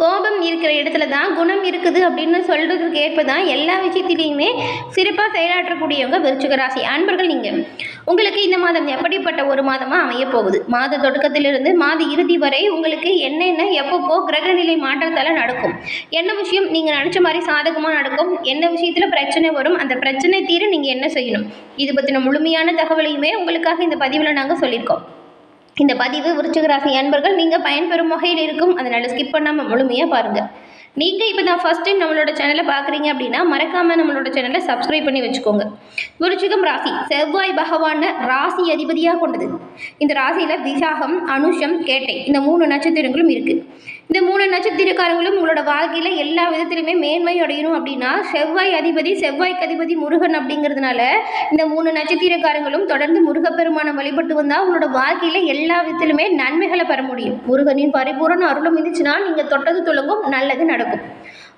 கோபம் இருக்கிற இடத்துல தான் குணம் இருக்குது அப்படின்னு சொல்கிறதுக்கு ஏற்ப தான் எல்லா விஷயத்திலையுமே சிறப்பாக செயலாற்றக்கூடியவங்க விருச்சிக ராசி. அன்பர்கள் நீங்கள் உங்களுக்கு இந்த மாதம் எப்படிப்பட்ட ஒரு மாதமாக அமைய போகுது மாத தொடக்கத்திலிருந்து மாத இறுதி வரை உங்களுக்கு என்னென்ன எப்பப்போ கிரகநிலை மாற்றத்தால் நடக்கும்? என்ன விஷயம் நீங்கள் நினச்ச மாதிரி சாதகமாக நடக்கும்? என்ன விஷயத்தில் பிரச்சனை வரும்? அந்த பிரச்சனை தீர நீங்கள் என்ன செய்யணும்? இது பற்றின முழுமையான தகவலையுமே உங்களுக்காக இந்த பதிவில் நாங்கள் சொல்லியிருக்கோம். இந்த பதிவு விருச்சிக ராசி அன்பர்கள் நீங்கள் பயன்பெறும் வகையில் இருக்கும். அதனால் ஸ்கிப் பண்ணாமல் முழுமையாக பாருங்கள் நீங்கள் இப்போ தான் ஃபஸ்ட் டைம் நம்மளோட சேனலை பார்க்குறீங்க அப்படின்னா மறக்காமல் நம்மளோட சேனலை சப்ஸ்கிரைப் பண்ணி வச்சுக்கோங்க. விருச்சிகம் ராசி செவ்வாய் பகவான ராசி அதிபதியாக கொண்டது. இந்த ராசியில் விசாகம் அனுஷம் கேட்டை இந்த மூணு நட்சத்திரங்களும் இருக்குது இந்த மூணு நட்சத்திரக்காரங்களும் உங்களோட வாழ்க்கையில் எல்லா விதத்திலுமே மேன்மை அடையணும் அப்படின்னா செவ்வாய் அதிபதி செவ்வாய்க்கு அதிபதி முருகன் அப்படிங்கிறதுனால இந்த மூணு நட்சத்திரக்காரங்களும் தொடர்ந்து முருகப்பெருமானை வழிபட்டு வந்தால் உங்களோட வாழ்க்கையில் எல்லா விதத்திலுமே நன்மைகளை பெற முடியும். முருகனின் பரிபூரண அருளும் இருந்துச்சுன்னா நீங்கள் தொட்டது துளங்கும் நல்லது நடக்கும்.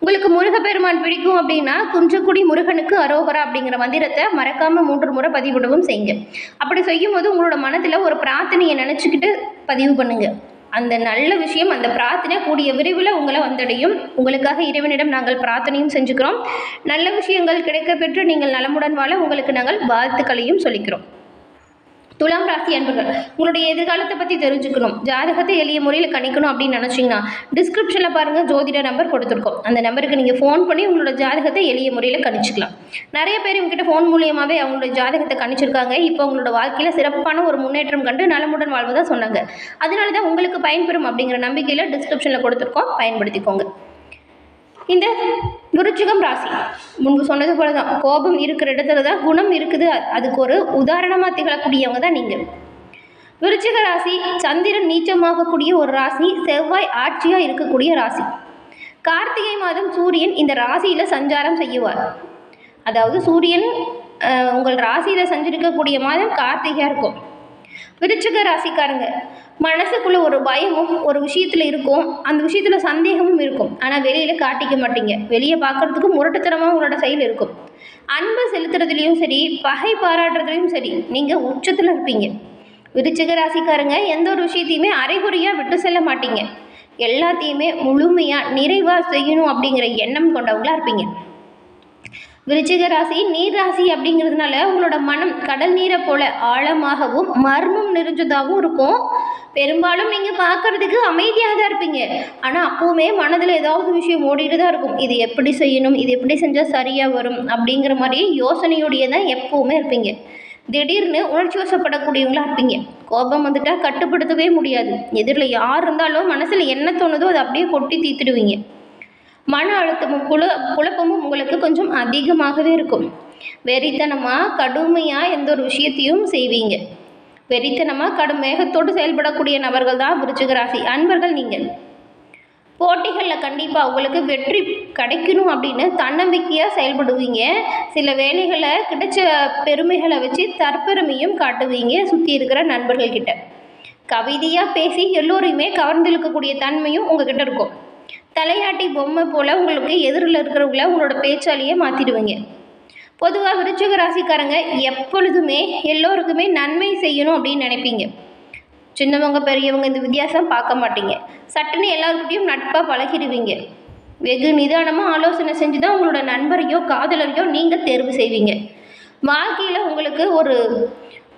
உங்களுக்கு முருகப்பெருமான் பிடிக்கும் அப்படின்னா குன்றக்குடி முருகனுக்கு அரோகரா அப்படிங்கிற மந்திரத்தை மறக்காமல் மூன்று முறை பதிவிடவும் செய்யுங்க. அப்படி செய்யும்போது உங்களோட மனதில் ஒரு பிரார்த்தனையை நினச்சிக்கிட்டு பதிவு பண்ணுங்கள் அந்த நல்ல விஷயம் அந்த பிரார்த்தனை கூடிய விரைவில் உங்களை வந்தடையும். உங்களுக்காக இறைவனிடம் நாங்கள் பிரார்த்தனையும் செஞ்சுக்கிறோம். நல்ல விஷயங்கள் கிடைக்கப்பெற்று நீங்கள் நலமுடன் வாழ உங்களுக்கு நாங்கள் வாழ்த்துக்களையும் சொல்லிக்கிறோம். துலாம் ராசி அன்பர்கள் உங்களுடைய எதிர்காலத்தை பற்றி தெரிஞ்சுக்கணும். ஜாதகத்தை எளிய முறையில் கணிக்கணும் அப்படின்னு நினச்சிங்கன்னா டிஸ்கிரிப்ஷனில் பாருங்கள் ஜோதிட நம்பர் கொடுத்துருக்கோம். அந்த நம்பருக்கு நீங்கள் ஃபோன் பண்ணி உங்களோட ஜாதகத்தை எளிய முறையில் கணிச்சிக்கலாம். நிறைய பேர் இவங்ககிட்ட ஃபோன் மூலியமாகவே அவங்களோட ஜாதகத்தை கணிச்சிருக்காங்க. இப்போ உங்களோட வாழ்க்கையில் சிறப்பான ஒரு முன்னேற்றம் கண்டு நலமுடன் வாழ்வதாக சொன்னாங்க. அதனால தான் உங்களுக்கு பயன்பெறும் அப்படிங்கிற நம்பிக்கையில் டிஸ்கிரிப்ஷனில் கொடுத்துருக்கோம். பயன்படுத்திக்கோங்க. இந்த விருச்சிகம் ராசி. முன்பு சொன்னது போல தான் கோபம் இருக்கிற இடத்துல தான் குணம் இருக்குது. அதுக்கு ஒரு உதாரணமாக திகழக்கூடியவங்க தான் நீங்கள் விருச்சிக ராசி சந்திரன் நீச்சமாகக்கூடிய ஒரு ராசி செவ்வாய் ஆட்சியாக இருக்கக்கூடிய ராசி. கார்த்திகை மாதம் சூரியன் இந்த ராசியில் சஞ்சாரம் செய்யுவார். அதாவது சூரியன் உங்கள் ராசியில் சஞ்சரிக்கக்கூடிய மாதம் கார்த்திகையாக இருக்கும். விருச்சிக ராசிக்காரங்க மனசுக்குள்ள ஒரு பயமும் ஒரு விஷயத்துல இருக்கும். அந்த விஷயத்துல சந்தேகமும் இருக்கும். ஆனால் வெளியில காட்டிக்க மாட்டீங்க. வெளியே பார்க்கறதுக்கு முரட்டுத்தனமாக உங்களோட செயல் இருக்கும். அன்பு செலுத்துறதுலையும் சரி பகை பாராட்டுறதுலையும் சரி நீங்கள் உச்சத்தில் இருப்பீங்க. விருச்சிக ராசிக்காரங்க எந்த ஒரு விஷயத்தையுமே அரைகுறையாக விட்டு செல்ல மாட்டீங்க. எல்லாத்தையுமே முழுமையாக நிறைவாக செய்யணும் அப்படிங்கிற எண்ணம் கொண்டவங்களா இருப்பீங்க. விருச்சிக ராசி நீர் ராசி அப்படிங்கிறதுனால உங்களோட மனம் கடல் நீரை போல ஆழமாகவும் மர்மம் நிறைஞ்சதாகவும் இருக்கும். பெரும்பாலும் நீங்கள் பார்க்கறதுக்கு அமைதியாக தான் இருப்பீங்க. ஆனால் அப்போவுமே மனதில் ஏதாவது விஷயம் ஓடிட்டு தான் இருக்கும். இது எப்படி செய்யணும்? இது எப்படி செஞ்சால் சரியாக வரும்? அப்படிங்கிற மாதிரி யோசனையோடையே தான் எப்போவுமே இருப்பீங்க. திடீர்னு உணர்ச்சி வசப்படக்கூடியவங்களா இருப்பீங்க. கோபம் வந்துட்டால் கட்டுப்படுத்தவே முடியாது. எதிரில் யார் இருந்தாலும் மனசில் என்ன தோணுதோ அதை அப்படியே கொட்டி தீத்துடுவீங்க மன அழுத்தமும் குழ குழப்பமும் உங்களுக்கு கொஞ்சம் அதிகமாகவே இருக்கும். வெறித்தனமாக கடுமையாக எந்த ஒரு விஷயத்தையும் செய்வீங்க. வெறித்தனமாக கடும் வேகத்தோடு செயல்படக்கூடிய நபர்கள் தான் விருச்சிக ராசி. அன்பர்கள் நீங்கள். போட்டிகளில் கண்டிப்பாக உங்களுக்கு வெற்றி கிடைக்கணும் அப்படின்னு தன்னம்பிக்கையாக செயல்படுவீங்க. சில வேலைகளை கிடைச்ச பெருமைகளை வச்சு தற்பெருமையும் காட்டுவீங்க சுற்றி இருக்கிற நண்பர்கள்கிட்ட. கவிதையாக பேசி எல்லோரையுமே கவர்ந்திழுக்கக்கூடிய தன்மையும் உங்ககிட்ட இருக்கும். தலையாட்டி பொம்மை போல் உங்களுக்கு எதிரில் இருக்கிறவங்கள உங்களோட பேச்சாலேயே மாற்றிடுவீங்க பொதுவாக விருச்சக ராசிக்காரங்க எப்பொழுதுமே எல்லோருக்குமே நன்மை செய்யணும் அப்படின்னு நினைப்பீங்க. சின்னவங்க பெரியவங்க இந்த வித்தியாசம் பார்க்க மாட்டீங்க. சட்டுன்னு எல்லாருக்கிட்டையும் நட்பாக பழகிடுவீங்க. வெகு நிதானமாக ஆலோசனை செஞ்சு தான் உங்களோட நண்பரையோ காதலரையோ நீங்கள் தேர்வு செய்வீங்க. வாழ்க்கையில் உங்களுக்கு ஒரு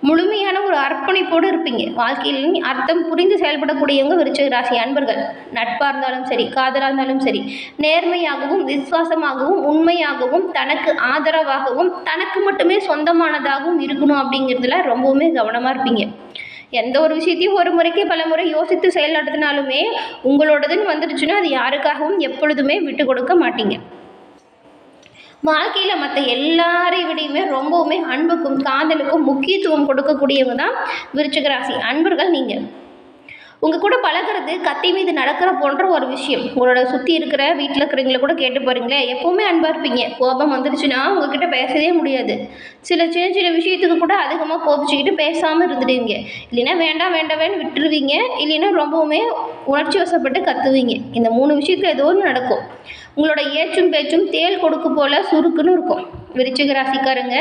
முழுமையான ஒரு அர்ப்பணிப்போடு இருப்பீங்க. வாழ்க்கையில் அர்த்தம் புரிந்து செயல்படக்கூடியவங்க விருச்சிக ராசி அன்பர்கள். நட்பாக இருந்தாலும் சரி காதலாக இருந்தாலும் சரி நேர்மையாகவும் விசுவாசமாகவும் உண்மையாகவும் தனக்கு ஆதரவாகவும் தனக்கு மட்டுமே சொந்தமானதாகவும் இருக்கணும் அப்படிங்கிறதுல ரொம்பவுமே கவனமாக இருப்பீங்க. எந்த ஒரு விஷயத்தையும் ஒரு முறைக்கு பல முறை யோசித்து செயல் நடத்தினாலுமே உங்களோடதுன்னு வந்துடுச்சுன்னா அது யாருக்காகவும் எப்பொழுதுமே விட்டு கொடுக்க மாட்டீங்க. வாழ்க்கையில் மற்ற எல்லாரை விடையுமே ரொம்பவுமே அன்புக்கும் காதலுக்கும் முக்கியத்துவம் கொடுக்கக்கூடியவங்க தான் விருச்சிக ராசி. அன்பர்கள் நீங்கள் உங்கள் கூட பழகுறது கத்தி மீது நடக்கிற போன்ற ஒரு விஷயம். உங்களோட சுற்றி இருக்கிற வீட்டில் இருக்கிறவங்கள கூட கேட்டு பாருங்களேன். எப்போவுமே அன்பாக இருப்பீங்க. கோபம் வந்துருச்சுன்னா உங்ககிட்ட பேசவே முடியாது. சில சின்ன சின்ன விஷயத்துக்கு கூட அதிகமாக கோபிச்சுக்கிட்டு பேசாமல் இருந்துடுவீங்க. இல்லைன்னா வேண்டாம் வேண்டாவேன்னு விட்டுருவீங்க. இல்லைன்னா ரொம்பவுமே உணர்ச்சி வசப்பட்டு கத்துவீங்க. இந்த மூணு விஷயத்தில் ஏதோ ஒன்று நடக்கும். உங்களோட ஏச்சும் பேச்சும் தேள் கொடுக்கு போல சுருக்குன்னு இருக்கும். விருச்சிக ராசிக்காரங்க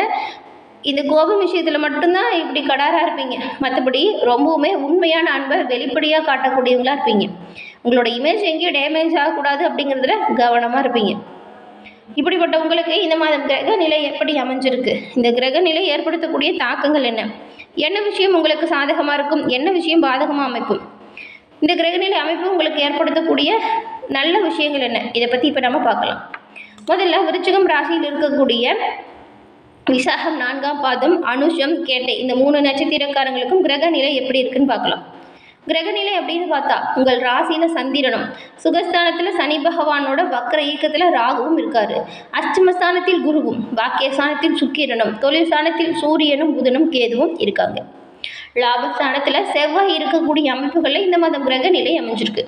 இந்த கோபம் விஷயத்தில் மட்டும்தான் இப்படி கடாராக இருப்பீங்க. மற்றபடி ரொம்பவுமே உண்மையான அன்பை வெளிப்படையாக காட்டக்கூடியவங்களாக இருப்பீங்க. உங்களோட இமேஜ் எங்கேயும் டேமேஜ் ஆகக்கூடாது அப்படிங்கிறதுல கவனமாக இருப்பீங்க. இப்படிப்பட்ட உங்களுக்கு இந்த மாதம் கிரக நிலை எப்படி அமைஞ்சிருக்கு? இந்த கிரக நிலை ஏற்படுத்தக்கூடிய தாக்கங்கள் என்ன? என்ன விஷயம் உங்களுக்கு சாதகமாக இருக்கும்? என்ன விஷயம் பாதகமாக அமைக்கும்? இந்த கிரகநிலை அமைப்பு உங்களுக்கு ஏற்படுத்தக்கூடிய நல்ல விஷயங்கள் என்ன? இதை பற்றி இப்போ நம்ம பார்க்கலாம். முதல்ல விருச்சிகம் ராசியில் இருக்கக்கூடிய விசாகம் நான்காம் பாதம் அனுஷம் கேட்டை. இந்த மூணு நட்சத்திரக்காரங்களுக்கும் கிரக நிலை எப்படி இருக்குன்னு பார்க்கலாம். கிரகநிலை அப்படின்னு பார்த்தா உங்கள் ராசியில சந்திரனும் சுகஸ்தானத்துல சனி பகவானோட வக்கர இயக்கத்துல ராகுவும் இருக்காரு. அஷ்டமஸ்தானத்தில் குருவும் பாக்கியஸ்தானத்தில் சுக்கிரனும் தொழில் ஸ்தானத்தில் சூரியனும் புதனும் கேதுவும் இருக்காங்க. லாபஸ்தானத்துல செவ்வாய் இருக்கக்கூடிய அமைப்புகளில் இந்த மாதம் கிரக நிலை அமைஞ்சிருக்கு.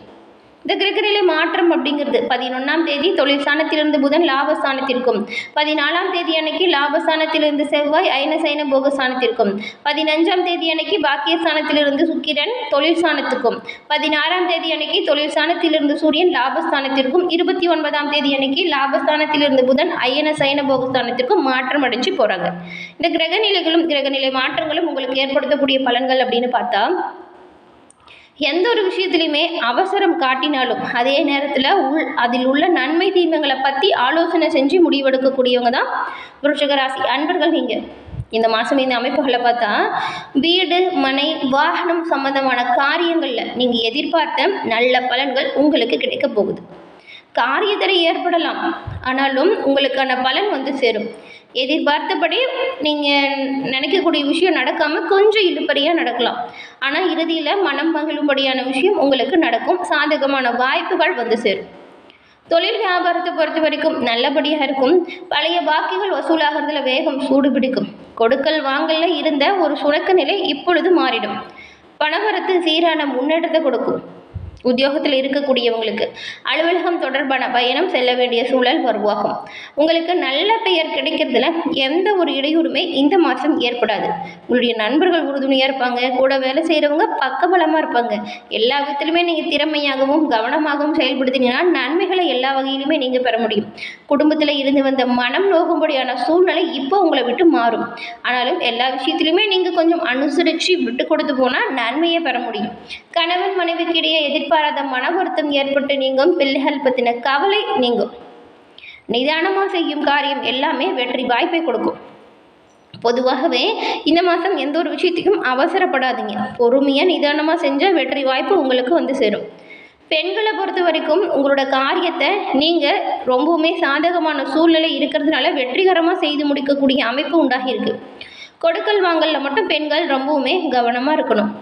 இந்த கிரகநிலை மாற்றம் அப்படிங்கிறது பதினொன்றாம் தேதி தொழில் ஸ்தானத்திலிருந்து புதன் லாபஸ்தானத்திற்கும் பதினாலாம் தேதி அன்னைக்கு லாபஸ்தானத்திலிருந்து செவ்வாய் அயன சைன போகஸ்தானத்திற்கும் பதினஞ்சாம் தேதி அன்னைக்கு பாக்கியஸ்தானத்திலிருந்து சுக்கிரன் தொழில் ஸ்தானத்துக்கும் பதினாறாம் தேதி அன்னைக்கு தொழில் ஸ்தானத்திலிருந்து சூரியன் லாபஸ்தானத்திற்கும் இருபத்தி ஒன்பதாம் தேதி அன்னைக்கு லாபஸ்தானத்திலிருந்து புதன் அயன சைன போகஸ்தானத்திற்கும் மாற்றம் அடைஞ்சு போகிறாங்க இந்த கிரகநிலைகளும் கிரகநிலை மாற்றங்களும் உங்களுக்கு ஏற்படுத்தக்கூடிய பலன்கள் அப்படின்னு பார்த்தா எந்த ஒரு விஷயத்துலையுமே அவசரம் காட்டினாலும் அதே நேரத்தில் உள் அதில் உள்ள நன்மை தீமைகளை பற்றி ஆலோசனை செஞ்சு முடிவெடுக்கக்கூடியவங்க தான் விருஷகராசி அன்பர்கள் நீங்கள் இந்த மாதம் இந்த அமைப்புகளை பார்த்தா வீடு மனை வாகனம் சம்பந்தமான காரியங்களில் நீங்கள் எதிர்பார்த்த நல்ல பலன்கள் உங்களுக்கு கிடைக்க போகுது. காரியத்தடை ஏற்படலாம். ஆனாலும் உங்களுக்கான பலன் வந்து சேரும். எதிர்பார்த்தபடி நீங்கள் நினைக்கக்கூடிய விஷயம் நடக்காமல் கொஞ்சம் இழுப்பறியாக நடக்கலாம். ஆனால் இறுதியில் மனம் மகிழும்படியான விஷயம் உங்களுக்கு நடக்கும். சாதகமான வாய்ப்புகள் வந்து சேரும். தொழில் வியாபாரத்தை பொறுத்த வரைக்கும் நல்லபடியாக இருக்கும். பழைய பாக்கிகள் வசூலாகிறதுல வேகம் சூடு பிடிக்கும் கொடுக்கல் வாங்கல்ல இருந்த ஒரு சுணக்க நிலை இப்பொழுது மாறிடும். பணவரத்து சீரான முன்னேற்றத்தை கொடுக்கும். உத்தியோகத்தில் இருக்கக்கூடியவங்களுக்கு அலுவலகம் தொடர்பான பயணம் செல்ல வேண்டிய சூழல் உருவாகும். உங்களுக்கு நல்ல பெயர் கிடைக்கிறதுல எந்த ஒரு இடையூறுமே இந்த மாதம் ஏற்படாது. உங்களுடைய நண்பர்கள் உறுதுணையாக இருப்பாங்க கூட வேலை செய்கிறவங்க பக்கபலமாக இருப்பாங்க. எல்லா விதத்திலுமே நீங்கள் திறமையாகவும் கவனமாகவும் செயல்படுத்தினீங்கன்னா நன்மைகளை எல்லா வகையிலுமே நீங்கள் பெற முடியும். குடும்பத்தில் இருந்து வந்த மனம் நோகும்படியான சூழ்நிலை இப்போ உங்களை விட்டு மாறும். ஆனாலும் எல்லா விஷயத்திலுமே நீங்கள் கொஞ்சம் அனுசரித்து விட்டு கொடுத்து போனால் நன்மையை பெற முடியும். கணவன் மனைவிக்கிடையே எதிர்பாராத மன வருத்தம் ஏற்பட்டு நீங்கும் பிள்ளைகள் பற்றின கவலை நீங்கும். நிதானமாக செய்யும் காரியம் எல்லாமே வெற்றி வாய்ப்பை கொடுக்கும். பொதுவாகவே இந்த மாதம் எந்த ஒரு விஷயத்துக்கும் அவசரப்படாதீங்க. பொறுமையாக நிதானமாக செஞ்சால் வெற்றி வாய்ப்பு உங்களுக்கு வந்து சேரும். பெண்களை பொறுத்த வரைக்கும் உங்களோட காரியத்தை நீங்கள் ரொம்பவுமே சாதகமான சூழ்நிலை இருக்கிறதுனால வெற்றிகரமாக செய்து முடிக்கக்கூடிய அமைப்பு உண்டாகியிருக்கு கொடுக்கல் வாங்கலில் மட்டும் பெண்கள் ரொம்பவுமே கவனமாக இருக்கணும்.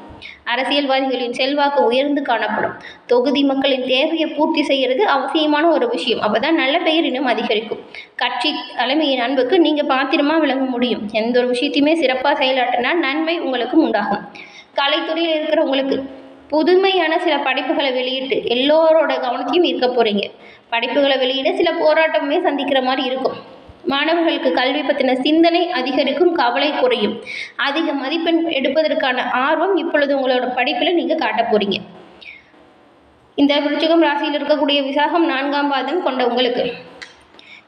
அரசியல்வாதிகளின் செல்வாக்கு உயர்ந்து காணப்படும். தொகுதி மக்களின் தேவையை பூர்த்தி செய்கிறது அவசியமான ஒரு விஷயம். அப்போ தான் நல்ல பெயர் இன்னும் அதிகரிக்கும். கட்சி தலைமையின் அன்புக்கு நீங்கள் பாத்திரமாக விளங்க முடியும். எந்த ஒரு விஷயத்தையுமே சிறப்பாக செயலாற்றினா நன்மை உங்களுக்கும் உண்டாகும். கலைத்துறையில் இருக்கிறவங்களுக்கு புதுமையான சில படைப்புகளை வெளியிட்டு எல்லோரோட கவனத்தையும் ஈர்க்க போகிறீங்க படைப்புகளை வெளியிட சில போராட்டமே சந்திக்கிற மாதிரி இருக்கும். மாணவர்களுக்கு கல்வி பற்றின சிந்தனை அதிகரிக்கும் கவலை குறையும். அதிக மதிப்பெண் எடுப்பதற்கான ஆர்வம் இப்பொழுது உங்களோட படிப்பில் நீங்கள் காட்ட போகிறீங்க இந்த விருச்சிகம் ராசியில் இருக்கக்கூடிய விசாகம் நான்காம் பாதம் கொண்ட உங்களுக்கு.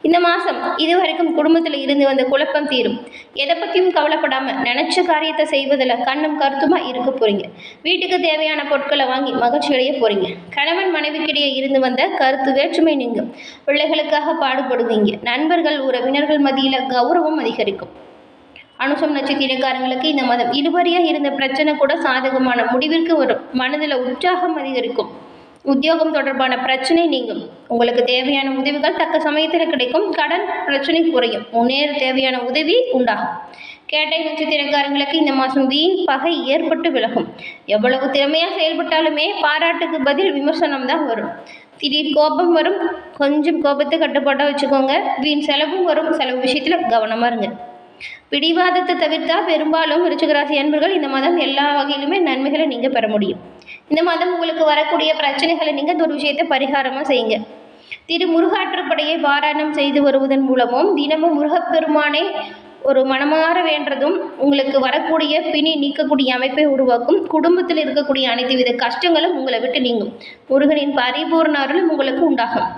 இந்த மாதம் இது வரைக்கும் குடும்பத்தில் இருந்து வந்த குழப்பம் தீரும். எதை பற்றியும் கவலைப்படாமல் நினச்ச காரியத்தை செய்வதில் கண்ணும் கருத்துமாக இருக்க போகிறீங்க வீட்டுக்கு தேவையான பொருட்களை வாங்கி மகிழ்ச்சி அடைய போகிறீங்க கணவன் மனைவிக்கிடையே இருந்து வந்த கருத்து வேற்றுமை நீங்கும். பிள்ளைகளுக்காக பாடுபடுவீங்க. நண்பர்கள் உறவினர்கள் மத்தியில் கௌரவம் அதிகரிக்கும். அனுசம் நட்சத்திரக்காரங்களுக்கு இந்த மதம் இருவரையாக இருந்த பிரச்சனை கூட சாதகமான முடிவிற்கு வரும். மனதில் உற்சாகம் அதிகரிக்கும். உத்தியோகம் தொடர்பான பிரச்சனை நீங்கும். உங்களுக்கு தேவையான உதவிகள் தக்க சமயத்தில் கிடைக்கும். கடன் பிரச்சனை குறையும். முன்னேற தேவையான உதவி உண்டாகும். கேட்டை நட்சத்திரக்காரங்களுக்கு இந்த மாதம் வீண் பகை ஏற்பட்டு விலகும். எவ்வளவு திறமையாக செயல்பட்டாலுமே பாராட்டுக்கு பதில் விமர்சனம் தான் வரும். திடீர் கோபம் வரும். கொஞ்சம் கோபத்தை கட்டுப்பாட்டாக வச்சுக்கோங்க. வீண் செலவும் வரும். செலவு விஷயத்தில் கவனமாக இருங்க. பிடிவாதத்தை தவிர்த்தா பெரும்பாலும் விருச்சிகராசி அன்பர்கள் இந்த மாதம் எல்லா வகையிலுமே நன்மைகளை நீங்கள் பெற முடியும். இந்த மாதம் உங்களுக்கு வரக்கூடிய பிரச்சனைகளை நீங்கள் ஒரு விஷயத்தை பரிகாரமாக செய்யுங்க. திரு முருகாற்றுப்படையை பாராயணம் செய்து வருவதன் மூலமும் தினமும் முருகப்பெருமானை ஒரு மனமாற வேண்டதும் உங்களுக்கு வரக்கூடிய பிணி நீக்கக்கூடிய அமைப்பை உருவாக்கும். குடும்பத்தில் இருக்கக்கூடிய அனைத்து வித கஷ்டங்களும் உங்களை விட்டு நீங்கும். முருகனின் பரிபூர்ண அருளும் உங்களுக்கு உண்டாகும்.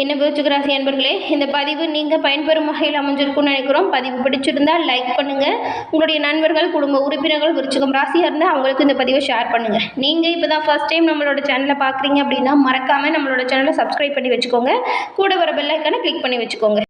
என்ன விருச்சிகராசி அன்பர்களே இந்த பதிவு நீங்கள் பயன்பெறும் வகையில் அமைஞ்சிருக்கும்னு நினைக்கிறோம். பதிவு பிடிச்சிருந்தால் லைக் பண்ணுங்கள் உங்களுடைய நண்பர்கள் குடும்ப உறுப்பினர்கள் விருச்சிகம் ராசியாக இருந்தால் அவங்களுக்கு இந்த பதிவை ஷேர் பண்ணுங்கள் நீங்கள் இப்போ தான் ஃபஸ்ட் டைம் நம்மளோட சேனலை பார்க்குறீங்க அப்படின்னா மறக்காமல் நம்மளோட சேனலை சப்ஸ்கிரைப் பண்ணி வச்சுக்கோங்க. கூட வர பெல்லைக்கான கிளிக் பண்ணி வச்சுக்கோங்க.